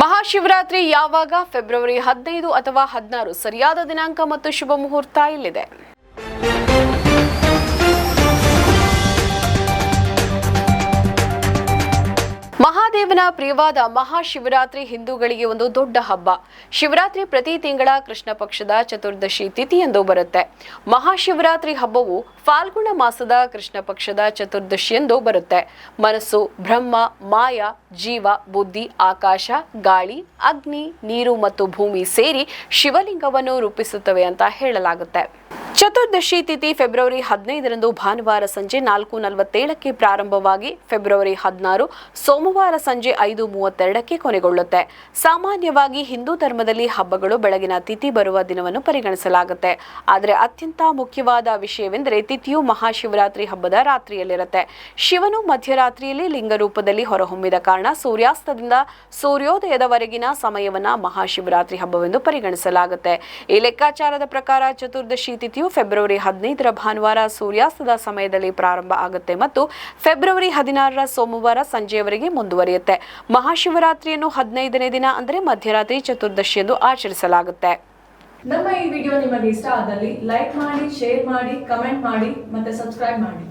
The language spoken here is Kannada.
ಮಹಾಶಿವರಾತ್ರಿ ಯಾವಾಗ? ಫೆಬ್ರವರಿ ಹದಿನೈದು ಅಥವಾ ಹದಿನಾರು? ಸರಿಯಾದ ದಿನಾಂಕ ಮತ್ತು ಶುಭ ಮುಹೂರ್ತ ಇಲ್ಲಿದೆ. ಮಹಾದೇವನ ಪ್ರಿಯವಾದ ಮಹಾಶಿವರಾತ್ರಿ ಹಿಂದೂಗಳಿಗೆ ಒಂದು ದೊಡ್ಡ ಹಬ್ಬ. ಶಿವರಾತ್ರಿ ಪ್ರತಿ ತಿಂಗಳ ಕೃಷ್ಣ ಪಕ್ಷದ ಚತುರ್ದಶಿ ತಿಥಿ ಎಂದು ಬರುತ್ತೆ. ಮಹಾಶಿವರಾತ್ರಿ ಹಬ್ಬವು ಫಾಲ್ಗುಣ ಮಾಸದ ಕೃಷ್ಣ ಪಕ್ಷದ ಚತುರ್ದಶಿ ಎಂದು ಬರುತ್ತೆ. ಮನಸ್ಸು, ಬ್ರಹ್ಮ, ಮಾಯ, ಜೀವ, ಬುದ್ಧಿ, ಆಕಾಶ, ಗಾಳಿ, ಅಗ್ನಿ, ನೀರು ಮತ್ತು ಭೂಮಿ ಸೇರಿ ಶಿವಲಿಂಗವನ್ನು ರೂಪಿಸುತ್ತವೆ ಅಂತ ಹೇಳಲಾಗುತ್ತೆ. ಚತುರ್ದಶಿ ತಿಥಿ ಫೆಬ್ರವರಿ ಹದಿನೈದರಂದು ಭಾನುವಾರ ಸಂಜೆ ನಾಲ್ಕು ನಲವತ್ತೇಳಕ್ಕೆ ಪ್ರಾರಂಭವಾಗಿ ಫೆಬ್ರವರಿ ಹದಿನಾರು, ಸೋಮವಾರ ಸಂಜೆ ಐದು ಮೂವತ್ತೆರಡಕ್ಕೆ ಕೊನೆಗೊಳ್ಳುತ್ತೆ. ಸಾಮಾನ್ಯವಾಗಿ ಹಿಂದೂ ಧರ್ಮದಲ್ಲಿ ಹಬ್ಬಗಳು ಬೆಳಗಿನ ತಿಥಿ ಬರುವ ದಿನವನ್ನು ಪರಿಗಣಿಸಲಾಗುತ್ತೆ. ಆದರೆ ಅತ್ಯಂತ ಮುಖ್ಯವಾದ ವಿಷಯವೆಂದರೆ ತಿಥಿಯು ಮಹಾಶಿವರಾತ್ರಿ ಹಬ್ಬದ ರಾತ್ರಿಯಲ್ಲಿರುತ್ತೆ. ಶಿವನು ಮಧ್ಯರಾತ್ರಿಯಲ್ಲಿ ಲಿಂಗ ರೂಪದಲ್ಲಿ ಹೊರಹೊಮ್ಮಿದ ಕಾರಣ ಸೂರ್ಯಾಸ್ತದಿಂದ ಸೂರ್ಯೋದಯದವರೆಗಿನ ಸಮಯವನ್ನ ಮಹಾಶಿವರಾತ್ರಿ ಹಬ್ಬವೆಂದು ಪರಿಗಣಿಸಲಾಗುತ್ತೆ. ಈ ಲೆಕ್ಕಾಚಾರದ ಪ್ರಕಾರ ಚತುರ್ದಶಿ ತಿಥಿಯು ಫೆಬ್ರವರಿ ಹದಿನೈದರ ಭಾನುವಾರ ಸೂರ್ಯಾಸ್ತದ ಸಮಯದಲ್ಲಿ ಪ್ರಾರಂಭ ಆಗುತ್ತೆ ಮತ್ತು ಫೆಬ್ರವರಿ ಹದಿನಾರರ ಸೋಮವಾರ ಸಂಜೆಯವರೆಗೆ ಮುಂದುವರಿಯುತ್ತೆ. ಮಹಾಶಿವರಾತ್ರಿಯನ್ನು ಹದಿನೈದನೇ ದಿನ ಅಂದರೆ ಮಧ್ಯರಾತ್ರಿ ಚತುರ್ದಶಿಯಂದು ಆಚರಿಸಲಾಗುತ್ತೆ. ನಮ್ಮ ಈ ವಿಡಿಯೋ ನಿಮಗೆ ಇಷ್ಟ ಆದಲ್ಲಿ ಲೈಕ್ ಮಾಡಿ, ಶೇರ್ ಮಾಡಿ, ಕಮೆಂಟ್ ಮಾಡಿ ಮತ್ತೆ ಸಬ್ಸ್ಕ್ರೈಬ್ ಮಾಡಿ.